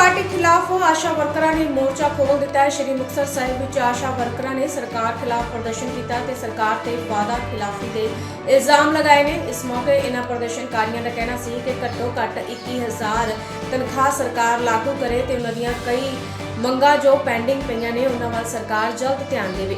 Party ਖਿਲਾਫ ਆਸ਼ਾ ਵਰਕਰਾਂ ਨੇ ਮੋਰਚਾ ਖੋਲ ਦਿੱਤਾ ਹੈ। ਸ਼੍ਰੀ ਮੁਕਤਸਰ ਸਾਹਿਬ ਵਿੱਚ ਆਸ਼ਾ ਵਰਕਰਾਂ ਨੇ ਸਰਕਾਰ ਖਿਲਾਫ ਪ੍ਰਦਰਸ਼ਨ ਕੀਤਾ ਤੇ ਸਰਕਾਰ ਤੇ ਵਾਅਦਾ ਖਿਲਾਫੀ ਦੇ ਇਲਜ਼ਾਮ ਲਗਾਏ ਨੇ। ਇਸ ਮੌਕੇ ਇਹਨਾਂ ਪ੍ਰਦਰਸ਼ਨਕਾਰੀਆਂ ਦਾ ਕਹਿਣਾ ਸੀ ਕਿ ਘੱਟੋ ਘੱਟ 21000 ਤਨਖਾਹ ਸਰਕਾਰ ਲਾਗੂ ਕਰੇ ਤੇ ਉਹਨਾਂ ਦੀਆਂ ਕਈ ਮੰਗਾਂ ਜੋ ਪੈਂਡਿੰਗ ਪਈਆਂ ਨੇ ਉਹਨਾਂ ਵੱਲ ਸਰਕਾਰ ਜਲਦ ਧਿਆਨ ਦੇਵੇ।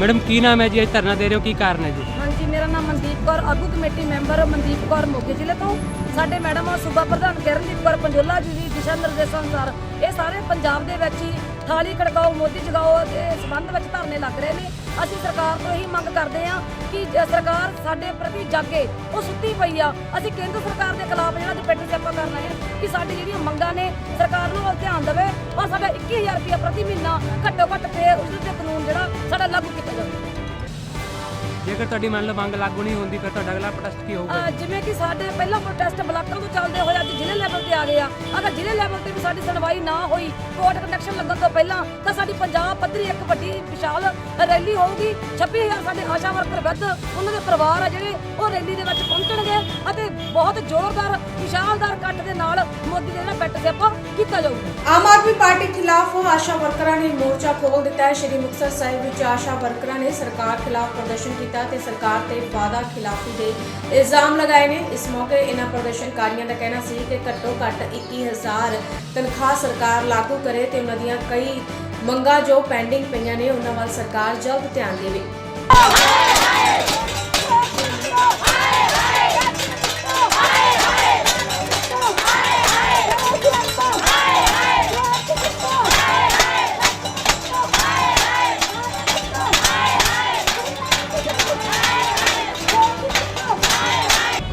ਮੈਡਮ, ਕੀ ਨਾਮ ਹੈ ਜੀ? ਅੱਜ ਧਰਨਾ ਦੇ ਰਹੇ ਹੋ, ਕੀ ਕਾਰਨ ਹੈ ਜੀ? ਹਾਂਜੀ, ਮੇਰਾ ਨਾਮ ਮਨਦੀਪ ਕੌਰ, ਆਗੂ ਕਮੇਟੀ ਮੈਂਬਰ ਮਨਦੀਪ ਕੌਰ ਮੋਗੇ ਜ਼ਿਲ੍ਹੇ ਤੋਂ। ਸਾਡੇ ਮੈਡਮ, ਸੂਬਾ ਪ੍ਰਧਾਨ ਕਿਰਨਦੀਪ ਕੌਰ ਪੰਜੋਲਾ ਜੀ ਦੀ ਦਿਸ਼ਾ ਨਿਰਦੇਸ਼ਾਂ ਅਨੁਸਾਰ ਇਹ ਸਾਰੇ ਪੰਜਾਬ ਦੇ ਵਿੱਚ ਹੀ ਥਾਲੀ ਖੜਕਾਓ, ਮੋਦੀ ਜਗਾਓ ਦੇ ਸੰਬੰਧ ਵਿੱਚ ਧਰਨੇ ਲੱਗ ਰਹੇ ਨੇ। ਅਸੀਂ ਸਰਕਾਰ ਤੋਂ ਇਹੀ ਮੰਗ ਕਰਦੇ ਹਾਂ ਕਿ ਸਰਕਾਰ ਸਾਡੇ ਪ੍ਰਤੀ ਜਾਗੇ, ਉਹ ਸੁੱਤੀ ਪਈ ਆ। ਅਸੀਂ ਕੇਂਦਰ ਸਰਕਾਰ ਦੇ ਖਿਲਾਫ ਜਿਹੜਾ ਅੱਜ ਪੈਟਰ ਸਿਆਪਾ ਕਰ ਰਹੇ ਹਾਂ ਕਿ ਸਾਡੀ ਜਿਹੜੀਆਂ ਮੰਗਾਂ ਨੇ, ਸਰਕਾਰ ਨੂੰ ਧਿਆਨ ਦੇਵੇ। ਔਰ ਸਾਡਾ 21000 ਰੁਪਏ ਪ੍ਰਤੀ ਮਹੀਨਾ ਘੱਟੋ ਘੱਟ ਪੇ ਉਸ ਦੇ ਕਾਨੂੰਨ ਜਿਹੜਾ ਸਾਡਾ ਲਾਗੂ ਕੀਤਾ ਜਾਵੇ। ਜੇਕਰ ਤੁਹਾਡੀ ਮੰਨ ਲਓ ਮੰਗ ਲਾਗੂ ਨਹੀਂ ਹੁੰਦੀ ਫਿਰ ਤੁਹਾਡਾ ਅਗਲਾ ਪ੍ਰੋਟੈਸਟ ਕੀ ਹੋਊਗਾ? ਅਹ ਜਿਵੇਂ ਕਿ ਸਾਡੇ ਪਹਿਲਾ ਪ੍ਰੋਟੈਸਟ ਬਲਾਕਾਂ ਤੋਂ ਚੱਲਦੇ ਹੋਏ ਅੱਜ ਜ਼ਿਲ੍ਹੇ ਲੈਵਲ ਤੇ ਆ ਗਏ ਆ। ਅਗਰ ਜ਼ਿਲ੍ਹੇ ਲੈਵਲ ਤੇ ਵੀ ਸਾਡੀ ਸੁਣਵਾਈ ਨਾ ਹੋਈ ਕੋਰਟ ਕੰਡਕਸ਼ਨ ਲੱਗਣ ਤੋਂ ਪਹਿਲਾਂ ਤਾਂ ਸਾਡੀ ਪੰਜਾਬ ਪੱਧਰੀ ਇੱਕ ਵੱਡੀ ਵਿਸ਼ਾਲ ਰੈਲੀ ਹੋਊਗੀ। 26000 ਸਾਡੇ ਆਸ਼ਾ ਵਰਕਰ ਵਿਰੁੱਧ ਉਹਨਾਂ ਦੇ ਪਰਿਵਾਰ ਆ ਜਿਹੜੇ ਉਹ ਰੈਲੀ ਦੇ ਵਿੱਚ ਪਹੁੰਚਣਗੇ। ਅਤੇ ਬਹੁਤ ਜ਼ੋਰਦਾਰ, ਵਿਸ਼ਾਲਦਾਰ ਇਕੱਠ ਦੇ ਨਾਲ ਮੋਦੀ ਦੇ ਜਿਹੜਾ ਬੈਟ ਸੇਪਾ ਕੀਤਾ ਜਾਊਗਾ। ਆਮ ਆਦਮੀ ਪਾਰਟੀ ਖਿਲਾਫ ਆਸ਼ਾ ਵਰਕਰਾਂ ਨੇ ਮੋਰਚਾ ਖੋਲ ਦਿੱਤਾ ਹੈ। ਸ਼੍ਰੀ ਮੁਕਤਸਰ ਸਾਹਿਬ ਵਿੱਚ ਆਸ਼ਾ ਵਰਕਰਾਂ ਨੇ ਸਰਕਾਰ ਖਿਲਾਫ ਪ੍ਰਦਰਸ਼ਨ ਕੀਤਾ ਤੇ ਸਰਕਾਰ ਤੇ ਵਾਅਦਾ ਖਿਲਾਫੀ ਦੇ ਇਲਜ਼ਾਮ ਲਗਾਏ ਨੇ। ਇਸ ਮੌਕੇ ਇਹਨਾਂ ਪ੍ਰਦਰਸ਼ਨਕਾਰੀਆਂ ਦਾ ਕਹਿਣਾ ਸੀ ਕਿ ਘੱਟੋ ਘੱਟ 21000 ਤਨਖਾਹ ਸਰਕਾਰ ਲਾਗੂ ਕਰੇ ਤੇ ਉਹਨਾਂ ਦੀਆਂ ਕਈ ਮੰਗਾਂ ਜੋ ਪੈਂਡਿੰਗ ਪਈਆਂ ਨੇ, ਉਹਨਾਂ ਵੱਲ ਸਰਕਾਰ ਜਲਦ ਧਿਆਨ ਦੇਵੇ।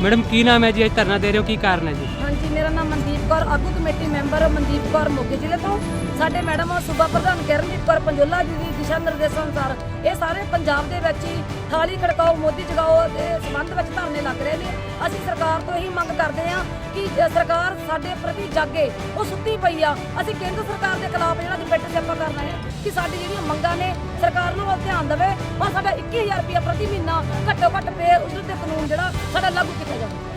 ਮੈਡਮ, ਕੀ ਨਾਮ ਹੈ ਜੀ? ਅੱਜ ਧਰਨਾ ਦੇ ਰਹੇ ਹੋ, ਕੀ ਕਾਰਨ ਹੈ ਜੀ? ਹਾਂਜੀ, ਮੇਰਾ ਨਾਮ ਮਨਦੀਪ ਕੌਰ, ਆਗੂ ਕਮੇਟੀ ਮੈਂਬਰ ਮਨਦੀਪ ਕੌਰ ਮੋਗੇ ਜ਼ਿਲ੍ਹੇ ਤੋਂ। ਸਾਡੇ ਮੈਡਮ ਸੂਬਾ ਪ੍ਰਧਾਨ ਕਿਰਨਦੀਪ ਕੌਰ ਪੰਜੋਲਾ ਜੀ ਦੀ ਦਿਸ਼ਾ ਨਿਰਦੇਸ਼ਾਂ ਅਨੁਸਾਰ ਇਹ ਸਾਰੇ ਪੰਜਾਬ ਦੇ ਵਿੱਚ ਹੀ ਥਾਲੀ ਖੜਕਾਓ, ਮੋਦੀ ਜਗਾਓ ਦੇ ਸੰਬੰਧ ਵਿੱਚ ਧਰਨੇ ਲੱਗ ਰਹੇ ਨੇ। ਅਸੀਂ ਸਰਕਾਰ ਤੋਂ ਇਹੀ ਮੰਗ ਕਰਦੇ ਹਾਂ ਕਿ ਸਰਕਾਰ ਸਾਡੇ ਪ੍ਰਤੀ ਜਾਗੇ, ਉਹ ਸੁੱਤੀ ਪਈ ਆ। ਅਸੀਂ ਕੇਂਦਰ ਸਰਕਾਰ ਦੇ ਖਿਲਾਫ ਜਿਹੜਾ ਅੱਜ ਬੈਠ ਸਿਆਪਾ ਕਰਨਾ ਹੈ ਕਿ ਸਾਡੀ ਜਿਹੜੀਆਂ ਮੰਗਾਂ ਨੇ, ਸਰਕਾਰ ਨੂੰ ਵੱਲ ਧਿਆਨ ਦੇਵੇ। ਔਰ ਸਾਡਾ 21000 ਰੁਪਏ ਪ੍ਰਤੀ ਮਹੀਨਾ ਘੱਟੋ ਘੱਟ ਪੇ ਉਸ ਦੇ ਕਾਨੂੰਨ ਜਿਹੜਾ ਸਾਡਾ ਲਾਗੂ ਕੀਤਾ ਜਾਵੇ।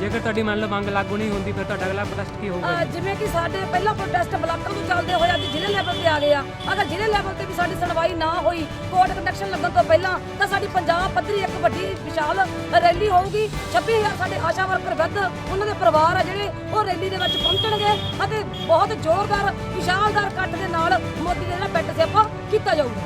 ਜੇਕਰ ਤੁਹਾਡੀ ਮੰਨ ਲਓ ਮੰਗ ਲਾਗੂ ਨਹੀਂ ਹੁੰਦੀ ਫਿਰ ਤੁਹਾਡਾ ਅਗਲਾ ਪ੍ਰੋਟੈਸਟ ਕੀ ਹੋਊਗਾ ਅਹ ਜਿਵੇਂ ਕਿ ਸਾਡੇ ਪਹਿਲਾ ਪ੍ਰੋਟੈਸਟ ਬਲਾਕਾਂ ਤੋਂ ਚੱਲਦੇ ਹੋਏ ਅੱਜ ਜ਼ਿਲ੍ਹੇ ਲੈਵਲ ਤੇ ਆ ਗਏ ਆ। ਅਗਰ ਜ਼ਿਲ੍ਹੇ ਲੈਵਲ ਤੇ ਵੀ ਸਾਡੀ ਸੁਣਵਾਈ ਨਾ ਹੋਈ ਕੋਰਟ ਕੰਡਕਸ਼ਨ ਲੱਗਣ ਤੋਂ ਪਹਿਲਾਂ ਤਾਂ ਸਾਡੀ ਪੰਜਾਬ ਪੱਧਰੀ ਇੱਕ ਵੱਡੀ ਵਿਸ਼ਾਲ ਰੈਲੀ ਹੋਊਗੀ। 26000 ਸਾਡੇ ਆਸ਼ਾ ਵਰਕਰ ਵਿਰੁੱਧ ਉਹਨਾਂ ਦੇ ਪਰਿਵਾਰ ਆ ਜਿਹੜੇ ਉਹ ਰੈਲੀ ਦੇ ਵਿੱਚ ਪਹੁੰਚਣਗੇ ਅਤੇ ਬਹੁਤ ਜ਼ੋਰਦਾਰ ਵਿਸ਼ਾਲਦਾਰ ਇਕੱਠ ਦੇ ਨਾਲ ਮੋਦੀ ਦੇ ਜਿਹੜਾ ਬੈਟ ਸੇਪਾ ਕੀਤਾ ਜਾਊਗਾ।